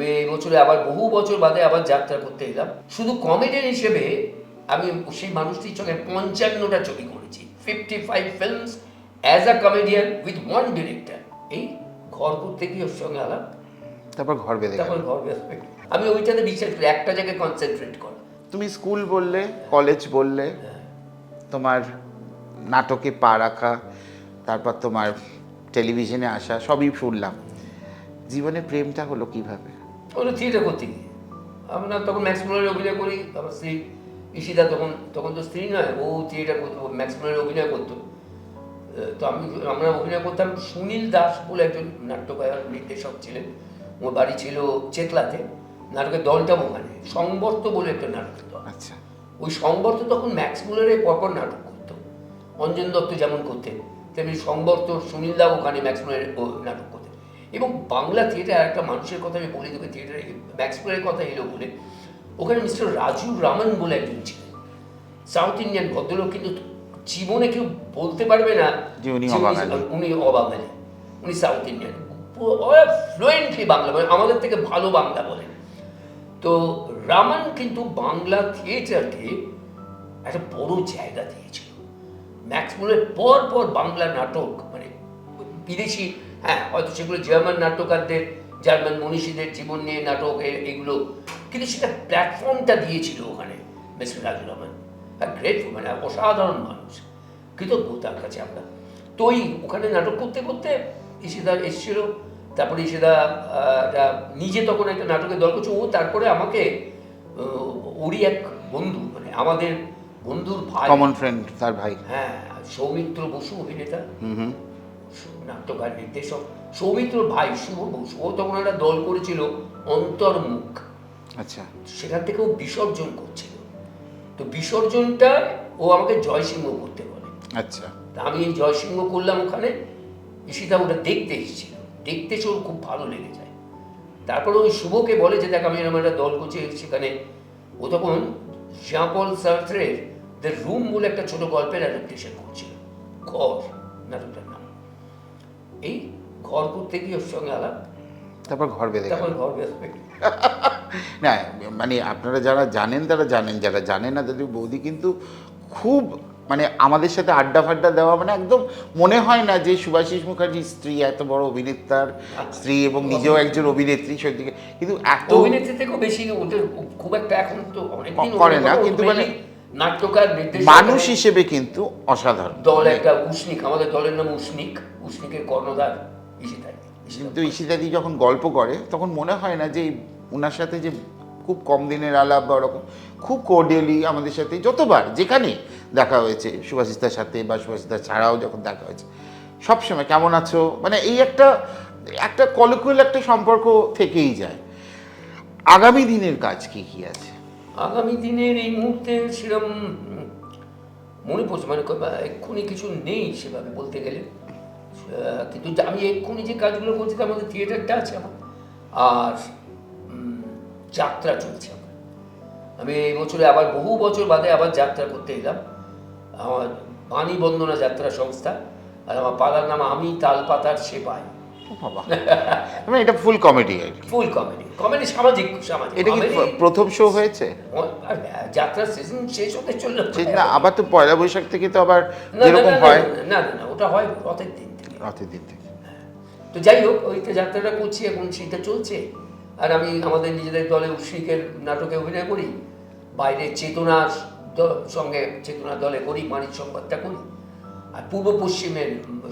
আমি এই বছরে আবার বহু বছর বাদে আবার যাত্রা করতে এলাম। শুধু কমেডিয়ান হিসেবে আমি সেই মানুষটির সঙ্গে পঞ্চান্নটা ছবি করেছি। Fifty five films as a comedian with one director এই ঘর করতে গিয়ে ওর সঙ্গে আলাপ। তারপর ঘর বেঁধে তারপর ঘর বেরোবে আমি ওইটাতে বিশ্বাস করি একটা জায়গায় কনসেন্ট্রেট করা। তুমি স্কুল বললে কলেজ বললে তোমার নাটকে পা রাখা তারপর তোমার টেলিভিশনে আসা সবই শুনলাম। জীবনে প্রেমটা হলো কীভাবে? ওগুলো থিয়েটার করতে গিয়ে। আমরা তখন ম্যাক্সিমামের অভিনয় করি আমার স্ত্রী ইশিতা তখন তখন তো স্ত্রী নয় ও থিয়েটার করতো ম্যাক্সিমামের অভিনয় করতো। তো আমি আমরা অভিনয় করতাম। সুনীল দাস বলে একজন নাট্যকার নির্দেশক ছিলেন। ওর বাড়ি ছিল চেতলাতে নাটকের দলটা ওখানে। সংবর্ত বলে একটা নাটকের দল আচ্ছা। ওই সংবর্ত তখন ম্যাক্স মুলারে পরপর নাটক করতো। অঞ্জন দত্ত যেমন করতেন তেমনি সংবর্ত সুনীল সুনীলদা ওখানে ম্যাক্স মুলারে নাটক করতেন। এবং বাংলা থিয়েটার একটা মানুষের কথা আমি বলি তোকে থিয়েটারে ম্যাক্স কথা এলো বলে ওখানে মিস্টার রাজু রামন বলে একজন ছিলেন। সাউথ ইন্ডিয়ান ভদ্রলোক কিন্তু জীবনে কেউ বলতে পারবে না উনি অবাঙালি। উনি সাউথ ইন্ডিয়ান ফ্লুয়েন্টলি বাংলা বলেন আমাদের থেকে ভালো বাংলা বলেন তো রামান কিন্তু বাংলা থিয়েটারকে একটা বড় জায়গা দিয়েছিল। ম্যাক্সমুলের পর পর বাংলা নাটক মানে বিদেশি হ্যাঁ হয়তো সেগুলো জার্মান নাট্যকারদের জার্মান মনীষীদের জীবন নিয়ে নাটক এগুলো। কিন্তু সেটা প্ল্যাটফর্মটা দিয়েছিল ওখানে মিস্টার রাজু রহমান গ্রেট মানে অসাধারণ মানুষ। কৃতজ্ঞ তার কাছে আমরা। তো ওই ওখানে নাটক করতে করতে ইসিদা এসেছিল। তারপরে আহ, নিজে তখন একটা নাটকের দল করছে ও তারপরে আমাকে ওরই এক বন্ধু মানে আমাদের বন্ধুর ভাই। কমন ফ্রেন্ড তার ভাই। হ্যাঁ সৌমিত্র বসু অভিনেতা। হুম হুম। নাট্যকার নির্দেশক। সৌমিত্র ভাই শুভ বসু ও তখন একটা দল করেছিল অন্তর্মুখ। আচ্ছা। সেখান থেকে ও বিসর্জন করছিল। তো বিসর্জনটা ও আমাকে জয়সিংহ করতে বলে। আচ্ছা। তা আমি এই জয়সিংহ করলাম ওখানে ঈশিতা ওটা দেখতে এসেছিল। দেখতে এসে ওর খুব ভালো লেগে যায়। তারপরে ওই শুভকে বলে যে দেখ আমি এরকম একটা দল করছি সেখানে। ও তখন শ্যামপল সার্থের দ্য রুম বলে একটা ছোট গল্পের অ্যাডাপ্টেশন করছিল। ঘর নাটকটার নাম এই ঘর করতে গিয়ে ওর সঙ্গে আলাপ। তারপর ঘর বেঁধে তারপর ঘর বেরোবে না মানে আপনারা যারা জানেন তারা জানেন যারা জানেন না তাদের বৌদি কিন্তু খুব মানে আমাদের সাথে আড্ডা ফাড্ডা দেওয়া মানে একদম মনে হয় না যে সুভাষিস মুখার্জির স্ত্রী এত বড় অভিনেতার স্ত্রী এবং নিজেও একজন অভিনেত্রী সত্যি কিন্তু এত অভিনেত্রী থেকেও বেশি ওদের খুব একটা এখন তো করে না, কিন্তু মানে নাট্যকার মানুষ হিসেবে কিন্তু অসাধারণ। দল একটা উষ্ণিক আমাদের দলের নাম উষ্ণিক উষ্ণিকের কর্ণধার ইসিতাই কিন্তু ঈশিতাদি যখন গল্প করে তখন মনে হয় না যে ওনার সাথে যে খুব কম দিনের আলাপ বা ওরকম খুব কোর্ডিয়ালি আমাদের সাথে যতবার যেখানে দেখা হয়েছে সুভাষিতার সাথে বা সুভাষিতা ছাড়াও যখন দেখা হয়েছে সবসময় কেমন আছো? মানে এই একটা একটা কলকুল একটা সম্পর্ক থেকেই যায়। আগামী দিনের কাজ কি কি আছে? আগামী দিনের এই মুহূর্তে সেরকম মনে পড়ছে মানে এক্ষুনি কিছু নেই সেভাবে বলতে গেলে। কিন্তু আমি এক্ষুনি যে কাজগুলো করছি তার মধ্যে থিয়েটারটা আছে আমার, আর যাত্রা চলছে আমার। আমি এই বছরে আবার বহু বছর বাদে আবার যাত্রা করতে এলাম। আমার বাণী বন্দনা যাত্রা সংস্থা, আর আমার পালার নাম আমি তালপাতার ও বাবা। মানে এটা ফুল কমেডি আর কি। ফুল কমেডি কমেডি সামাজিক সামাজিক। এটা কি প্রথম শো হয়েছে? আর যাত্রার সিজন শেষ হতে চলল। না আবার তো পয়লা বৈশাখ থেকে তো আবার যেরকম হয়। না না ওটা হয় রথের দিন থেকে। রাতের দিন থেকে। তো যাই হোক ওইটা যাত্রাটা করছি এখন সেটা চলছে। আর আমি আমাদের নিজেদের দলে উৎসিকের নাটকে অভিনয় করি। বাইরে চেতনার সঙ্গে চেতনার দলে করি মানিক সংবাদটা করি। আর পূর্ব পশ্চিমের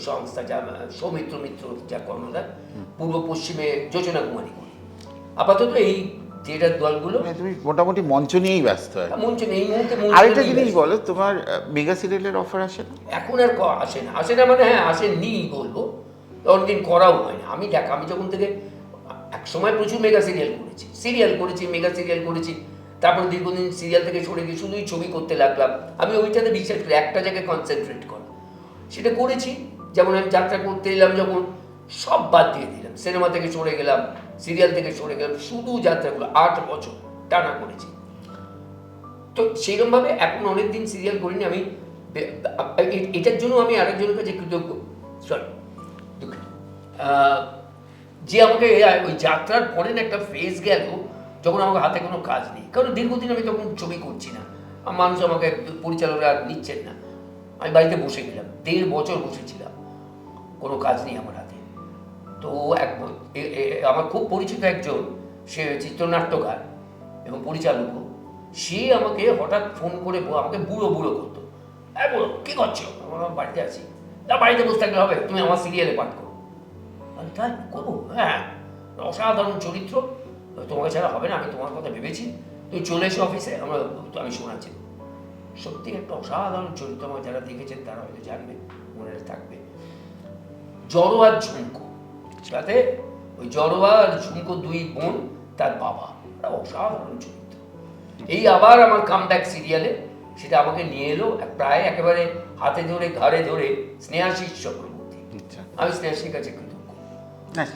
সংস্থা যা সৌমিত্র মিত্র যা কর্ণধার পূর্ব পশ্চিমে যোজনা কুমারী আপাতত এই থিয়েটার দলগুলো মানে তুমি মোটামুটি মঞ্চ নিয়েই ব্যস্ত আর কি। মঞ্চ নেই মুহূর্তে আরেকটা জিনিস বলো তোমার মেগা সিরিয়ালের অফার আসে না? এখন আর আসে না। আসে না মানে হ্যাঁ আসেনি বলব। অনেকদিন করাও হয় না। আমি দেখ আমি যখন থেকে এক সময় প্রচুর মেগা সিরিয়াল করেছি। সিরিয়াল করেছি মেগা সিরিয়াল করেছি। তারপর দীর্ঘদিন সিরিয়াল থেকে সরে গিয়ে শুধুই ছবি করতে লাগলাম। আমি ওইটাতে বিশ্বাস করি একটা জায়গায় কনসেন্ট্রেট করা। সেটা করেছি। যেমন আমি যাত্রা করতে এলাম যখন, সব বাদ দিয়ে দিলাম। সিনেমা থেকে সরে গেলাম, সিরিয়াল থেকে সরে গেলাম, শুধু যাত্রাগুলো আট বছর টানা করেছি। তো সেইরকমভাবে এখন অনেকদিন সিরিয়াল করিনি, আমি এটার জন্য আমি আরেকজনের কাছে কৃতজ্ঞ। সরি যে আমাকে ওই যাত্রার পরে একটা ফেজ গেল, যখন আমাকে হাতে কোনো কাজ নেই। কারণ দীর্ঘদিন আমি তখন ছবি করছি না। মানুষ আমাকে পরিচালকরা নিচ্ছেন না। আমি বাড়িতে বসে গেলাম দেড় বছর বসেছিলাম। কোনো কাজ নেই আমার হাতে। তো এক আমার খুব পরিচিত একজন, সে চিত্রনাট্যকার এবং পরিচালকও সে আমাকে হঠাৎ ফোন করে আমাকে বুড়ো বুড়ো করতো। হ্যাঁ বলো কী করছ? আমার বাড়িতে আছি। না, বাড়িতে বসে থাকলে হবে, তুমি আমার সিরিয়ালে পাঠ করো। আমি তাই করব? হ্যাঁ অসাধারণ চরিত্র। তোমাকে ছাড়া হবে না, আমি তোমার কথা ভেবেছি। তুমি চলে এসো অফিসে আমরা আমি শোনাচ্ছি। সত্যি একটা অসাধারণ চরিত্র আমার যারা দেখেছেন তারা হয়তো জানবে মনে থাকবে। জড়ো আর ঝুমকো তাতে ওই জড়োয়া আর ঝুমকো দুই বোন তার বাবা। অসাধারণ চরিত্র। এই আবার আমার কামব্যাক সিরিয়ালে সেটা আমাকে নিয়ে এলো প্রায় একেবারে হাতে ধরে ঘাড়ে ধরে স্নেহাশিস চক্রবর্তী। আচ্ছা। আমি স্নেহাশির কাছে কৃতজ্ঞ।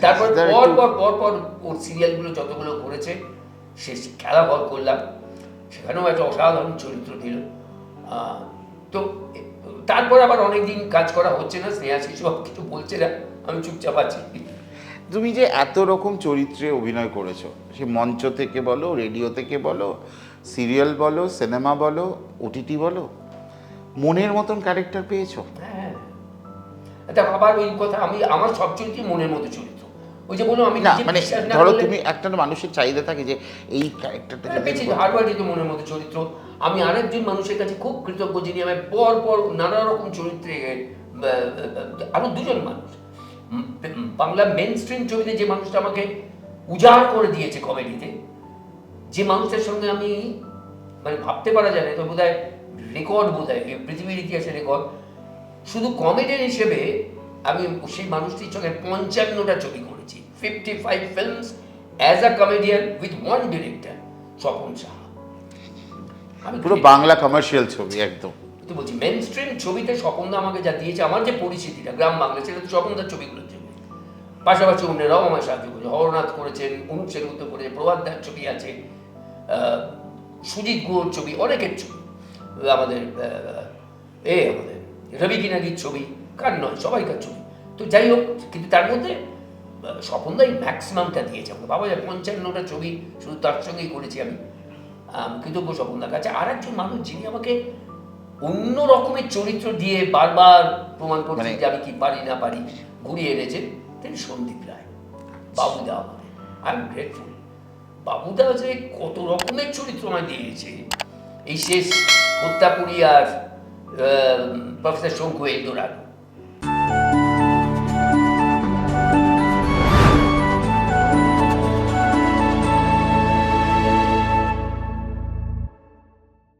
তারপর পর পর পর পর ওর সিরিয়ালগুলো যতগুলো করেছে সে খেলা ঘর করলাম। সেখানেও একটা অসাধারণ চরিত্র দিল তো তারপর আবার অনেকদিন কাজ করা হচ্ছে না স্নেহা শিশু কিছু বলছে না আমি চুপচাপ আছি। তুমি যে এত রকম চরিত্রে অভিনয় করেছ সে মঞ্চ থেকে বলো রেডিও থেকে বলো সিরিয়াল বলো সিনেমা বলো ওটিটি বলো মনের মতন ক্যারেক্টার পেয়েছ? হ্যাঁ তা আবার ওই কথা আমি আমার সব চরিত্রই মনের মতো চরিত্র। ওই যে বললাম আমি না মানে ধরো তুমি একটা মানুষের চাহিদা থাকে যে এই ক্যারেক্টারটা পেয়েছি হারবার্ডই তো মনের মতো চরিত্র। আমি আরেকজন মানুষের কাছে খুব কৃতজ্ঞ যিনি আমি পর পর নানা রকম চরিত্রে আরও দুজন মানুষ। বাংলা মেন স্ট্রিম ছবিতে যে মানুষটা আমাকে উজাড় করে দিয়েছে কমেডিতে যে মানুষটার সঙ্গে আমি মানে ভাবতে পারা যায় না তো বোধ হয় রেকর্ড বোধ হয় পৃথিবীর ইতিহাসে রেকর্ড শুধু কমেডিয়ান হিসেবে আমি সেই মানুষটির সঙ্গে পঞ্চান্নটা ছবি করেছি fifty five films as a comedian with one director Swapan Saha আমি পুরো। বাংলা কমার্শিয়াল ছবি একদম। তো বলছি মেন স্ট্রিম ছবিতে স্বপনদা আমাকে যা দিয়েছে আমার যে পরিচিতিটা গ্রাম বাংলা সেটা তো স্বপনদার ছবিগুলোর জন্য। পাশাপাশি অন্যরাও আমায় সাহায্য করেছে হরনাথ করেছেন অনুপ সেনগুপ্ত করেছে প্রভাত দার ছবি আছে সুজিত গুহর ছবি অনেকের ছবি। আমাদের এ আমাদের রবি কিনাগির ছবি কার নয় সবাইকার ছবি। তো যাই হোক কিন্তু তার মধ্যে স্বপনদাই ম্যাক্সিমামটা দিয়েছে। আমাকে বাবা যায় পঞ্চান্নটা ছবি শুধু তার সঙ্গেই করেছি আমি। কৃতজ্ঞ স্বপনদার কাছে। আর একজন মানুষ যিনি আমাকে অন্য রকমের চরিত্র দিয়ে বারবার প্রমাণ করছেন মানে- যে আমি কি পারি না পারি ঘুরিয়ে এনেছেন তিনি সন্দীপ রায় বাবুদা আমাদের। আই এম গ্রেটফুল বাবুদা যে কত রকমের চরিত্র আমায় দিয়েছে। এই শেষ হত্যাপুরি আর প্রফেসর শঙ্কু এলদোরার